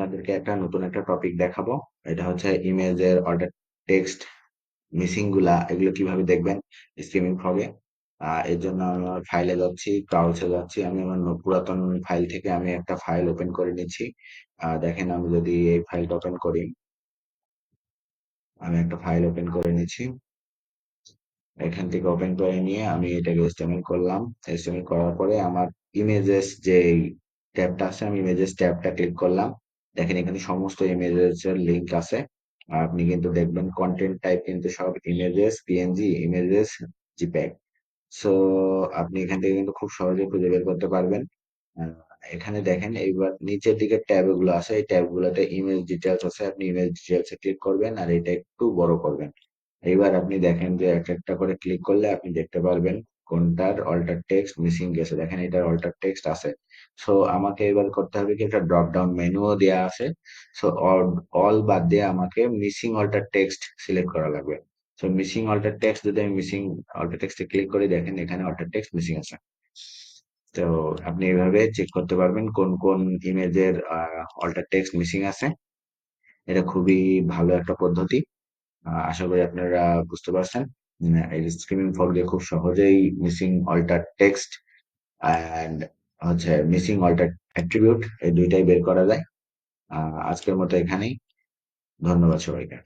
আপনাদেরকে একটা নতুন একটা টপিক দেখাবো। এটা হচ্ছে ইমেজের অর্ডার টেক্সট মিসিংগুলা, এগুলো কীভাবে দেখবেন স্কিমিং ফগে এর জন্য আমি ফাইলে যাচ্ছি ব্রাউজে যাচ্ছি, আমি আমার পুরাতন ফাইল থেকে আমি একটা ফাইল ওপেন করে নিচ্ছি। দেখেন আমি যদি এই ফাইলটা ওপেন করি, আমি একটা ফাইল ওপেন করে নিচ্ছি। এখান থেকে ওপেন করে নিয়ে আমি এটাকে এস্টিমেট করলাম। এস্টিমেট করার পরে আমার ইমেজেস যে ট্যাবটা আছে, আমি ইমেজেস ট্যাবটা ক্লিক করলাম। দেখেন এখানে সমস্ত ইমেজেস এর লিংক আছে। আর আপনি কিন্তু দেখবেন কন্টেন্ট টাইপ কিন্তু সব images PNG images JPEG so আপনি এখান থেকে কিন্তু খুব সহজে খুঁজে বের করতে পারবেন। এখানে দেখেন এইবার নিচের দিকে ট্যাবগুলো আছে। এই ট্যাব গুলোতে ইমেজ ডিটেলস আছে। আপনি ইমেজ ডিটেলস এ ক্লিক করবেন আর এটা একটু বড় করবেন। এইবার আপনি দেখেন যে এক একটা করে ক্লিক করলে আপনি দেখতে পারবেন কোনটার অল্টার টেক্সট মিসিং গেছে? দেখেন এটার অল্টার টেক্সট আছে। সো আমাকে এবার করতে হবে কি? একটা ড্রপ ডাউন মেনুও দেওয়া আছে। সো অল বাদ দিয়ে আমাকে মিসিং অল্টার টেক্সট সিলেক্ট করা লাগবে। সো মিসিং অল্টার টেক্সট যদি আমি মিসিং অল্টার টেক্সটে ক্লিক করি, দেখেন এখানে অল্টার টেক্সট মিসিং আছে। তো, আপনি এভাবে চেক করতে পারবেন কোন কোন ইমেজের অল্টার টেক্সট মিসিং আছে। এটা খুবই ভালো একটা পদ্ধতি। আশা করি আপনারা বুঝতে পারছেন। স্ক্রিমিং ফল দিয়ে খুব সহজেই মিসিং অল্টার টেক্সট অ্যান্ড হচ্ছে মিসিং অল্টার অ্যাট্রিবিউট এই দুইটাই বের করা যায়। আজকের মতো এখানেই। ধন্যবাদ সবাইকে।